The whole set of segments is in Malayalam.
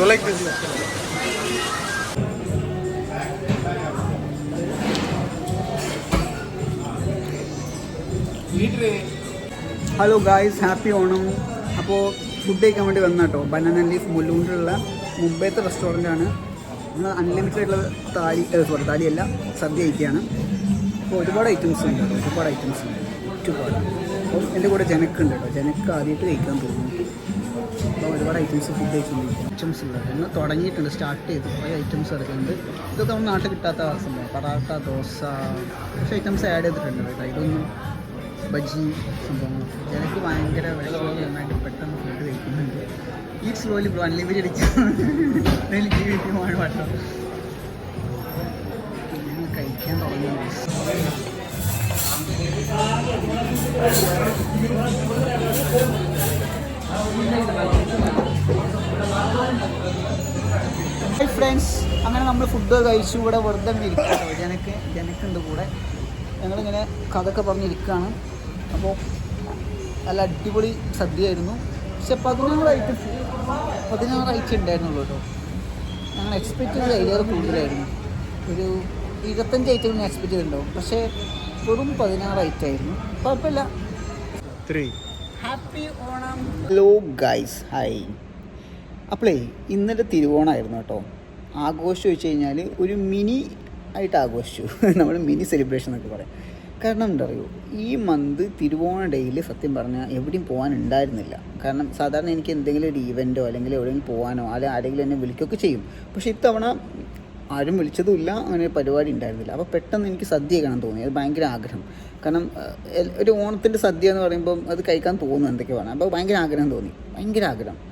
So like this. Hello guys happy Onam അപ്പോൾ ഫുഡ് കഴിക്കാൻ വേണ്ടി വന്ന കേട്ടോ ബനാന ലീഫ് മുല്ലൂണ്ടിലുള്ള മുംബൈത്തെ റെസ്റ്റോറന്റാണ് നമ്മൾ അൺലിമിറ്റഡ് ആയിട്ടുള്ള താലി സോറി താലിയല്ല സദ്യ കഴിക്കുകയാണ് അപ്പോൾ ഒരുപാട് ഐറ്റംസ് ഉണ്ട് ഒരുപാട് ഐറ്റംസ് ഉണ്ട്. ഒരുപാട്. അപ്പോൾ എന്റെ കൂടെ ജനക്കുണ്ട് കേട്ടോ ജനക്ക് ആദ്യമായിട്ട് കഴിക്കാൻ തോന്നുന്നു. അപ്പോൾ ഒരുപാട് ഐറ്റംസ് ഫുഡ് ഐറ്റംസ് ഐറ്റംസ് ഉള്ളത്. ഇന്ന് തുടങ്ങിയിട്ടുണ്ട്. സ്റ്റാർട്ട് ചെയ്ത്. കുറേ ഐറ്റംസ് ഇറക്കുന്നുണ്ട് ഇതൊക്കെ നമ്മൾ നാട്ടിൽ കിട്ടാത്ത സംഭവം പറാട്ട ദോശ കുറച്ച് ഐറ്റംസ് ആഡ് ചെയ്തിട്ടുണ്ട് കേട്ടോ. ഇതൊന്നും ബജി സംഭവങ്ങൾ എനിക്ക് ഭയങ്കര വിഷമമായിട്ട് പെട്ടെന്ന് ഫുഡ് കഴിക്കുന്നുണ്ട്. ഈ സ്ലോലി ബ്രോ അൺലിമിറ്റഡ് അടിച്ചാൽ ജീവിതമാണ് പാട്ടോ. ഞങ്ങൾ കഴിക്കാൻ തുടങ്ങി ഫ്രണ്ട്സ് അങ്ങനെ നമ്മൾ ഫുഡ് കഴിച്ചു ഇവിടെ വെറുതെ ഇരിക്കുന്നുണ്ടോ ജനക്ക് ജനക്കുണ്ട് കൂടെ. ഞങ്ങളിങ്ങനെ കഥയൊക്കെ പറഞ്ഞിരിക്കുകയാണ് അപ്പോൾ നല്ല അടിപൊളി സദ്യയായിരുന്നു. പക്ഷെ പതിനാറ് ഐറ്റം പതിനാറ് ഐറ്റം ഉണ്ടായിരുന്നുള്ളൂ കേട്ടോ. ഞങ്ങൾ എക്സ്പെക്ട് ചെയ്തത് അതിലേറെ കൂടുതലായിരുന്നു. ഒരു ഇരുപത്തഞ്ച് ഐറ്റം ഞാൻ എക്സ്പെക്ട് ചെയ്തിട്ടുണ്ടാവും. പക്ഷേ വെറും പതിനാറ് ഐറ്റം ആയിരുന്നു കുഴപ്പമില്ല. Happy Onam hello guys hi അപ്പോളേ ഇന്നലെ തിരുവോണമായിരുന്നു കേട്ടോ. ആഘോഷം വെച്ച് കഴിഞ്ഞാൽ ഒരു മിനി ആയിട്ട് ആഘോഷിച്ചു. നമ്മൾ മിനി സെലിബ്രേഷൻ എന്നൊക്കെ പറയാം. കാരണം എന്താ പറയുക ഈ മന്ത് തിരുവോണ ഡേയിൽ സത്യം പറഞ്ഞാൽ എവിടെയും പോകാൻ ഉണ്ടായിരുന്നില്ല കാരണം സാധാരണ എനിക്ക് എന്തെങ്കിലും ഒരു ഈവന്റോ അല്ലെങ്കിൽ എവിടെയെങ്കിലും പോകാനോ അല്ലെങ്കിൽ ആരെങ്കിലും എന്നെ വിളിക്കുകയൊക്കെ ചെയ്യും. പക്ഷേ ഇത്തവണ ആരും വിളിച്ചതുമില്ല അങ്ങനെ പരിപാടി ഉണ്ടായിരുന്നില്ല. അപ്പോൾ പെട്ടെന്ന് എനിക്ക് സദ്യ കാണാൻ തോന്നി. അത് ഭയങ്കര ആഗ്രഹം. കാരണം ഒരു ഓണത്തിന്റെ സദ്യ എന്ന് പറയുമ്പം അത് കഴിക്കാൻ തോന്നുന്നു എന്തൊക്കെ വേണം അപ്പോൾ ഭയങ്കര ആഗ്രഹം തോന്നി. ഭയങ്കര ആഗ്രഹം.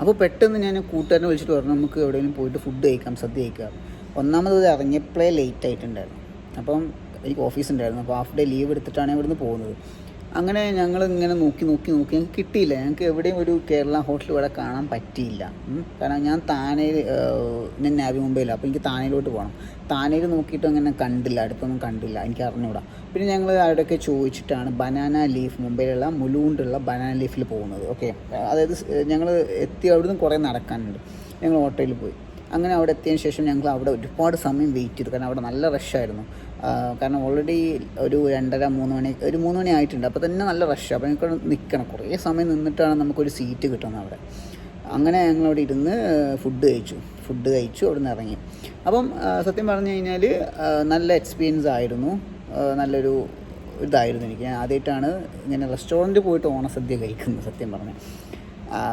അപ്പോൾ പെട്ടെന്ന് ഞാൻ കൂട്ടുകാരനെ വിളിച്ചിട്ട് പറഞ്ഞു നമുക്ക് എവിടെയെങ്കിലും പോയിട്ട് ഫുഡ് കഴിക്കാം സദ്യ കഴിക്കാം. ഒന്നാമത് ഇത് ഇറങ്ങിയപ്പോഴേ ലേറ്റ് ആയിട്ടുണ്ടായിരുന്നു. അപ്പം എനിക്ക് ഓഫീസ് ഉണ്ടായിരുന്നു. അപ്പോൾ ഹാഫ് ഡേ ലീവ് എടുത്തിട്ടാണ് ഇവിടുന്ന് പോകുന്നത്. അങ്ങനെ ഞങ്ങൾ ഇങ്ങനെ നോക്കി നോക്കി നോക്കി. ഞങ്ങൾക്ക് കിട്ടിയില്ല. ഞങ്ങൾക്ക് എവിടെയും ഒരു കേരള ഹോട്ടൽ ഇവിടെ കാണാൻ പറ്റിയില്ല. കാരണം ഞാൻ താനേൽ ഞാൻ നാവി മുംബൈയിലാണ് അപ്പോൾ എനിക്ക് താനേലോട്ട് പോകണം താനേൽ നോക്കിയിട്ട് അങ്ങനെ കണ്ടില്ല. അടുത്തൊന്നും കണ്ടില്ല. എനിക്ക് അറിഞ്ഞൂടാ. പിന്നെ ഞങ്ങൾ അവിടെയൊക്കെ ചോദിച്ചിട്ടാണ് ബനാന ലീഫ് മുംബൈയിലുള്ള മുലുകൊണ്ടുള്ള ബനാന ലീഫിൽ പോകുന്നത്. ഓക്കെ? അതായത് ഞങ്ങൾ എത്തി അവിടുന്ന് കുറേ നടക്കാനുണ്ട്. ഞങ്ങൾ ഓട്ടോയിൽ പോയി. അങ്ങനെ അവിടെ എത്തിയതിന് ശേഷം ഞങ്ങൾ അവിടെ ഒരുപാട് സമയം വെയിറ്റ് ചെയ്തു. കാരണം അവിടെ നല്ല റഷായിരുന്നു കാരണം ഓൾറെഡി ഒരു രണ്ടര മൂന്ന് മണി ഒരു മൂന്ന് മണി ആയിട്ടുണ്ട്. അപ്പോൾ തന്നെ നല്ല റഷ് അപ്പോൾ ഞങ്ങൾക്ക് നിൽക്കണം കുറേ സമയം നിന്നിട്ടാണ് നമുക്കൊരു സീറ്റ് കിട്ടുന്നത് അവിടെ. അങ്ങനെ ഞങ്ങൾ അവിടെ ഇരുന്ന് ഫുഡ് കഴിച്ചു. ഫുഡ് കഴിച്ചു അവിടെ നിന്ന് ഇറങ്ങി. അപ്പം സത്യം പറഞ്ഞു കഴിഞ്ഞാൽ നല്ല എക്സ്പീരിയൻസ് ആയിരുന്നു. നല്ലൊരു ഇതായിരുന്നു എനിക്ക്. ഞാൻ ആദ്യമായിട്ടാണ് ഇങ്ങനെ റെസ്റ്റോറന്റ് പോയിട്ട് ഓണസദ്യ കഴിക്കുന്നത് സത്യം പറഞ്ഞാൽ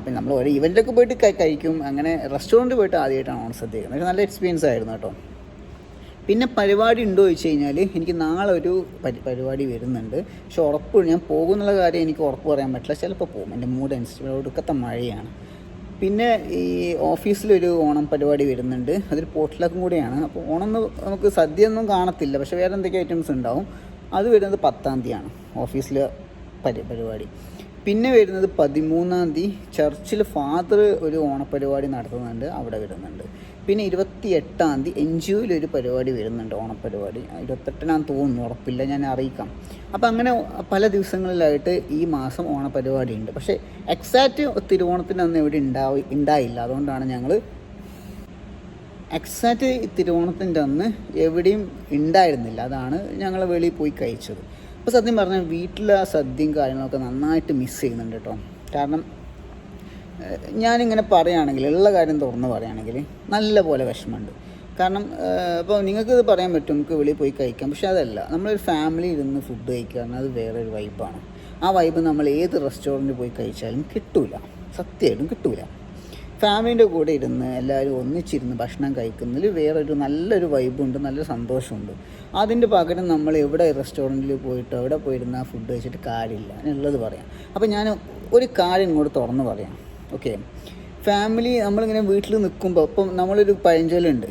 പിന്നെ നമ്മൾ ഓരോ ഇവന്റൊക്കെ പോയിട്ട് കഴിക്കും. അങ്ങനെ റെസ്റ്റോറന്റ് പോയിട്ട് ആദ്യമായിട്ടാണ് ഓണസദ്യ കഴിക്കുന്നത്. നല്ല എക്സ്പീരിയൻസ് ആയിരുന്നു കേട്ടോ. പിന്നെ പരിപാടി ഉണ്ടോ ചോദിച്ചു കഴിഞ്ഞാൽ എനിക്ക് നാളെ ഒരു പരി പരിപാടി വരുന്നുണ്ട്. പക്ഷെ ഉറപ്പ് ഞാൻ പോകുന്നുള്ള കാര്യം എനിക്ക് ഉറപ്പ് പറയാൻ പറ്റില്ല. ചിലപ്പോൾ പോകും. എന്റെ മൂഡ് അനുസരിച്ച് ഒടുക്കത്തെ മഴയാണ്. പിന്നെ ഈ ഓഫീസിലൊരു ഓണം പരിപാടി വരുന്നുണ്ട്. അതൊരു പോട്ടിലക്കും കൂടിയാണ്. അപ്പോൾ ഓണം നമുക്ക് സദ്യ ഒന്നും കാണത്തില്ല. പക്ഷേ വേറെ എന്തൊക്കെ ഐറ്റംസ് ഉണ്ടാവും? അത് വരുന്നത് പത്താം തീയതിയാണ് ഓഫീസിലെ പരി പരിപാടി. പിന്നെ വരുന്നത് പതിമൂന്നാം തീയതി ചർച്ചിൽ ഫാദർ ഒരു ഓണപ്പരിപാടി നടത്തുന്നുണ്ട്. അവിടെ വരുന്നുണ്ട്. പിന്നെ ഇരുപത്തി എട്ടാം തീയതി എൻ ജി ഒയിൽ ഒരു പരിപാടി വരുന്നുണ്ട് ഓണപ്പരിപാടി. ഇരുപത്തെട്ടിനാന്ന് തോന്നുന്നു ഉറപ്പില്ല ഞാൻ അറിയിക്കാം. അപ്പോൾ അങ്ങനെ പല ദിവസങ്ങളിലായിട്ട് ഈ മാസം ഓണപ്പരിപാടി ഉണ്ട്. പക്ഷേ എക്സാക്റ്റ് തിരുവോണത്തിന് അന്ന് ഇവിടെ ഉണ്ടായി ഉണ്ടായില്ല. അതുകൊണ്ടാണ് ഞങ്ങൾ എക്സാക്റ്റ് തിരുവോണത്തിന്റെ അന്ന് എവിടെയും ഉണ്ടായിരുന്നില്ല. അതാണ് ഞങ്ങൾ വെളിയിൽ പോയി കഴിച്ചത്. അപ്പോൾ സത്യം പറഞ്ഞാൽ വീട്ടിലെ സദ്യയും കാര്യങ്ങളൊക്കെ നന്നായിട്ട് മിസ് ചെയ്യുന്നുണ്ട് കേട്ടോ. കാരണം ഞാനിങ്ങനെ പറയുകയാണെങ്കിൽ ഉള്ള കാര്യം തുറന്ന് പറയുകയാണെങ്കിൽ നല്ല പോലെ വിഷമമുണ്ട്. കാരണം ഇപ്പോൾ നിങ്ങൾക്കിത് പറയാൻ പറ്റും നമുക്ക് വെളിയിൽ പോയി കഴിക്കാം. പക്ഷേ അതല്ല നമ്മളൊരു ഫാമിലി ഇരുന്ന് ഫുഡ് കഴിക്കുക പറഞ്ഞാൽ അത് വേറൊരു വൈബാണ് ആ വൈബ് നമ്മൾ ഏത് റെസ്റ്റോറന്റിൽ പോയി കഴിച്ചാലും കിട്ടൂല. സത്യമായിട്ടും കിട്ടൂല. ഫാമിലിന്റെ കൂടെ ഇരുന്ന് എല്ലാവരും ഒന്നിച്ചിരുന്ന് ഭക്ഷണം കഴിക്കുന്നതിൽ വേറൊരു നല്ലൊരു വൈബുണ്ട് നല്ല സന്തോഷമുണ്ട്. അതിന്റെ പകരം നമ്മൾ എവിടെ റെസ്റ്റോറന്റിൽ പോയിട്ട് എവിടെ പോയിരുന്ന ഫുഡ് കഴിച്ചിട്ട് കാര്യമില്ല. എന്നുള്ളത് പറയാം. അപ്പോൾ ഞാൻ ഒരു കാര്യം ഇങ്ങോട്ട് തുറന്ന് പറയാം. ഓക്കെ ഫാമിലി നമ്മളിങ്ങനെ വീട്ടിൽ നിൽക്കുമ്പോൾ ഇപ്പം നമ്മളൊരു പഴഞ്ചൊല്ലുണ്ട്.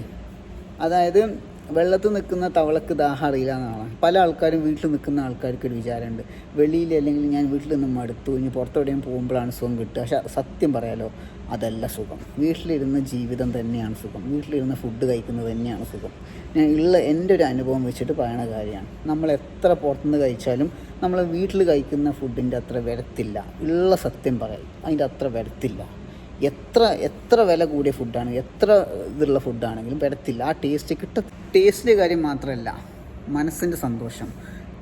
അതായത് വെള്ളത്തിൽ നിൽക്കുന്ന തവളക്ക് ദാഹം അറിയില്ല എന്നാണ്. പല ആൾക്കാരും വീട്ടിൽ നിൽക്കുന്ന ആൾക്കാർക്ക് ഒരു വിചാരമുണ്ട്. വെളിയിൽ അല്ലെങ്കിൽ ഞാൻ വീട്ടിൽ നിന്ന് മടുത്തു. ഇനി പുറത്തെവിടെയും പോകുമ്പോഴാണ് സുഖം കിട്ടുക. പക്ഷെ സത്യം പറയാലോ അതല്ല സുഖം. വീട്ടിലിരുന്ന ജീവിതം തന്നെയാണ് സുഖം. വീട്ടിലിരുന്ന് ഫുഡ് കഴിക്കുന്നത് തന്നെയാണ് സുഖം. ഞാൻ ഉള്ള എന്റെ ഒരു അനുഭവം വെച്ചിട്ട് പറയണ കാര്യമാണ്. നമ്മൾ എത്ര പുറത്തുനിന്ന് കഴിച്ചാലും നമ്മൾ വീട്ടിൽ കഴിക്കുന്ന ഫുഡിന്റെ അത്ര വരത്തില്ല. ഉള്ള സത്യം പറയും. അതിന്റെ അത്ര വരത്തില്ല. എത്ര എത്ര വില കൂടിയ ഫുഡാണ് എത്ര ഇതുള്ള ഫുഡാണെങ്കിലും വരത്തില്ല. ആ ടേസ്റ്റ് കിട്ട ടേസ്റ്റിന്റെ കാര്യം മാത്രമല്ല മനസ്സിന്റെ സന്തോഷം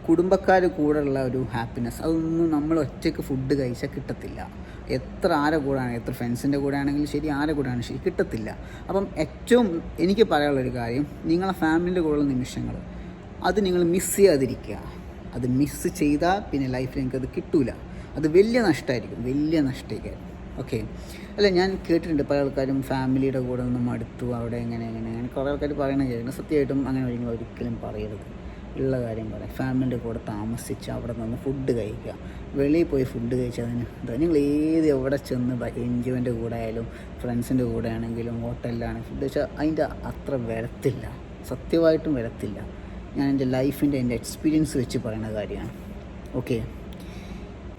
കുടുംബക്കാർ കൂടെയുള്ള ഒരു ഹാപ്പിനെസ് അതൊന്നും നമ്മൾ ഒറ്റയ്ക്ക് ഫുഡ് കഴിച്ചാൽ കിട്ടത്തില്ല. എത്ര ആരെ കൂടെയാണ് എത്ര ഫ്രണ്ട്സിന്റെ കൂടെ ആണെങ്കിലും ശരി ആരെ കൂടെ ആണെങ്കിലും ശരി കിട്ടത്തില്ല. അപ്പം ഏറ്റവും എനിക്ക് പറയാനുള്ളൊരു കാര്യം നിങ്ങളെ ഫാമിലിന്റെ കൂടെയുള്ള നിമിഷങ്ങൾ അത് നിങ്ങൾ മിസ് ചെയ്യാതിരിക്കുക. അത് മിസ് ചെയ്താൽ പിന്നെ ലൈഫിൽ നിങ്ങൾക്ക് അത് കിട്ടൂല. അത് വലിയ നഷ്ടമായിരിക്കും വലിയ നഷ്ടമായിരിക്കും. ഓക്കെ അല്ല ഞാൻ കേട്ടിട്ടുണ്ട് പല ആൾക്കാരും ഫാമിലിയുടെ കൂടെ നിന്നും അടുത്തു അവിടെ എങ്ങനെ എങ്ങനെ അങ്ങനെ കുറേ ആൾക്കാർ പറയണ കേൾക്കുന്നത് സത്യമായിട്ടും അങ്ങനെ നിങ്ങൾ ഒരിക്കലും പറയരുത്. ഉള്ള കാര്യം പറയാം. ഫാമിലിന്റെ കൂടെ താമസിച്ച് അവിടെ നിന്ന് ഫുഡ് കഴിക്കുക. വെളിയിൽ പോയി ഫുഡ് കഴിച്ചതിന് എന്താ? നിങ്ങൾ ഏത് എവിടെ ചെന്ന് എൻജിയോന്റെ കൂടെ ആയാലും ഫ്രണ്ട്സിന്റെ കൂടെ ആണെങ്കിലും ഹോട്ടലിലാണെങ്കിൽ ഫുഡ് കഴിച്ചാൽ അതിന്റെ അത്ര വരത്തില്ല. സത്യമായിട്ടും വരത്തില്ല. ഞാൻ എന്റെ ലൈഫിന്റെ എന്റെ എക്സ്പീരിയൻസ് വെച്ച് പറയുന്ന കാര്യമാണ്. ഓക്കെ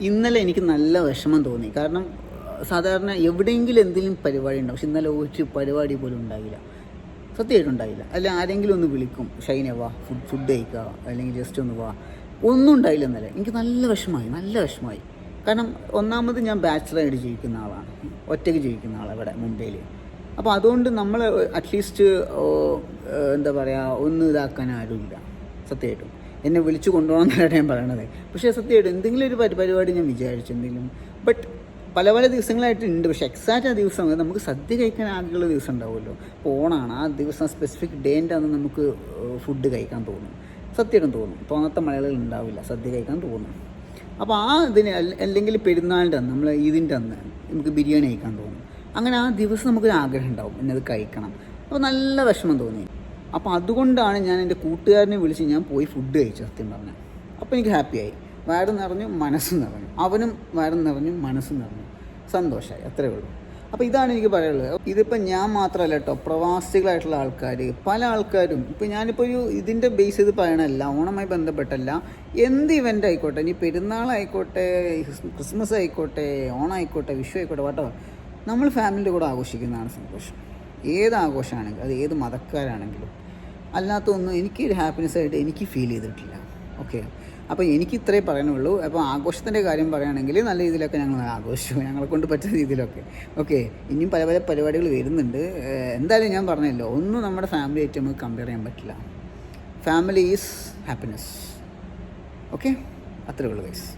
ഇന്നലെ എനിക്ക് നല്ല വിഷമം തോന്നി. കാരണം സാധാരണ എവിടെയെങ്കിലും എന്തെങ്കിലും പരിപാടി ഉണ്ടാവും. പക്ഷെ ഇന്നലെ ഒരു പരിപാടി പോലും ഉണ്ടായില്ല. സത്യമായിട്ട് ഉണ്ടായില്ല. അല്ല ആരെങ്കിലും ഒന്ന് വിളിക്കും. ഷൈനെ വാ ഫുഡ് ഫുഡ് കഴിക്കുക അല്ലെങ്കിൽ ജസ്റ്റ് ഒന്ന് വാ. ഒന്നും ഉണ്ടായില്ല ഇന്നലെ. എനിക്ക് നല്ല വിഷമമായി നല്ല വിഷമമായി. കാരണം ഒന്നാമത് ഞാൻ ബാച്ചിലറായിട്ട് ജീവിക്കുന്ന ആളാണ്. ഒറ്റയ്ക്ക് ജീവിക്കുന്ന ആളാണ് ഇവിടെ മുംബൈയിൽ അപ്പോൾ അതുകൊണ്ട് നമ്മൾ അറ്റ്ലീസ്റ്റ് എന്താ പറയുക ഒന്ന് ഇതാക്കാൻ ആരുമില്ല. സത്യമായിട്ടും. എന്നെ വിളിച്ചു കൊണ്ടുപോകണം എന്നാണ് ഞാൻ പറയണത്. പക്ഷേ സത്യമായിട്ടും എന്തെങ്കിലും ഒരു പരി- പരിപാടി ഞാൻ വിചാരിച്ചു എന്തെങ്കിലും. ബട്ട് പല പല ദിവസങ്ങളായിട്ട് ഉണ്ട്. പക്ഷേ എക്സാക്റ്റ് ആ ദിവസം നമുക്ക് സദ്യ കഴിക്കാൻ ആകെയുള്ള ദിവസം ഉണ്ടാവുമല്ലോ. ഓണാണ്. ആ ദിവസം സ്പെസിഫിക് ഡേന്റെ അന്ന് നമുക്ക് ഫുഡ് കഴിക്കാൻ തോന്നും. സത്യമായിട്ടും തോന്നും. ഇപ്പോൾ അന്നത്തെ മലയാളികൾ ഉണ്ടാവില്ല. സദ്യ കഴിക്കാൻ തോന്നും. അപ്പോൾ ആ ഇതിന് അല്ലെങ്കിൽ പെരുന്നാളിന്റെ അന്ന് നമ്മൾ ഇതിന്റെ അന്ന് നമുക്ക് ബിരിയാണി കഴിക്കാൻ തോന്നും. അങ്ങനെ ആ ദിവസം നമുക്കൊരു ആഗ്രഹം ഉണ്ടാവും. എന്നത് കഴിക്കണം. അപ്പോൾ നല്ല വിഷമം തോന്നി. അപ്പോൾ അതുകൊണ്ടാണ് ഞാൻ എന്റെ കൂട്ടുകാരനെ വിളിച്ച് ഞാൻ പോയി ഫുഡ് കഴിച്ചു സത്യം പറഞ്ഞു അപ്പോൾ എനിക്ക് ഹാപ്പിയായി വയറ് നിറഞ്ഞു മനസ്സ് നിറഞ്ഞു. അവനും വയറ് നിറഞ്ഞു മനസ്സ് നിറഞ്ഞു. സന്തോഷമായി അത്രേ ഉള്ളൂ. അപ്പോൾ ഇതാണ് എനിക്ക് പറയാനുള്ളത്. ഇതിപ്പോൾ ഞാൻ മാത്രമല്ല കേട്ടോ പ്രവാസികളായിട്ടുള്ള ആൾക്കാർ പല ആൾക്കാരും ഇപ്പോൾ ഞാനിപ്പോൾ ഒരു ഇതിന്റെ ബേസ് ചെയ്ത് പറയണല്ല ഓണമായി ബന്ധപ്പെട്ടല്ല. എന്ത് ഇവന്റ് ആയിക്കോട്ടെ ഇനി പെരുന്നാളായിക്കോട്ടെ ക്രിസ്മസ് ആയിക്കോട്ടെ ഓണം ആയിക്കോട്ടെ വിഷു ആയിക്കോട്ടെ വട്ടോ നമ്മൾ ഫാമിലിന്റെ കൂടെ ആഘോഷിക്കുന്നതാണ് സന്തോഷം. ഏത് ആഘോഷമാണെങ്കിലും അത് ഏത് മതക്കാരാണെങ്കിലും. അല്ലാത്തൊന്നും എനിക്ക് ഒരു ഹാപ്പിനെസ് ആയിട്ട് എനിക്ക് ഫീൽ ചെയ്തിട്ടില്ല. ഓക്കെ അപ്പോൾ എനിക്ക് ഇത്രേ പറയാനുള്ളൂ. അപ്പോൾ ആഘോഷത്തിന്റെ കാര്യം പറയുകയാണെങ്കിൽ നല്ല രീതിയിലൊക്കെ ഞങ്ങൾ ആഘോഷിച്ചു. ഞങ്ങളെ കൊണ്ട് പറ്റുന്ന രീതിയിലൊക്കെ. ഓക്കെ ഇനിയും പല പല പരിപാടികൾ വരുന്നുണ്ട്. എന്തായാലും ഞാൻ പറഞ്ഞല്ലോ ഒന്നും നമ്മുടെ ഫാമിലി ആയിട്ട് നമുക്ക് കമ്പയർ ചെയ്യാൻ പറ്റില്ല. ഫാമിലി ഈസ് ഹാപ്പിനെസ് ഓക്കെ അത്രേ ഉള്ളൂ ഗൈസ്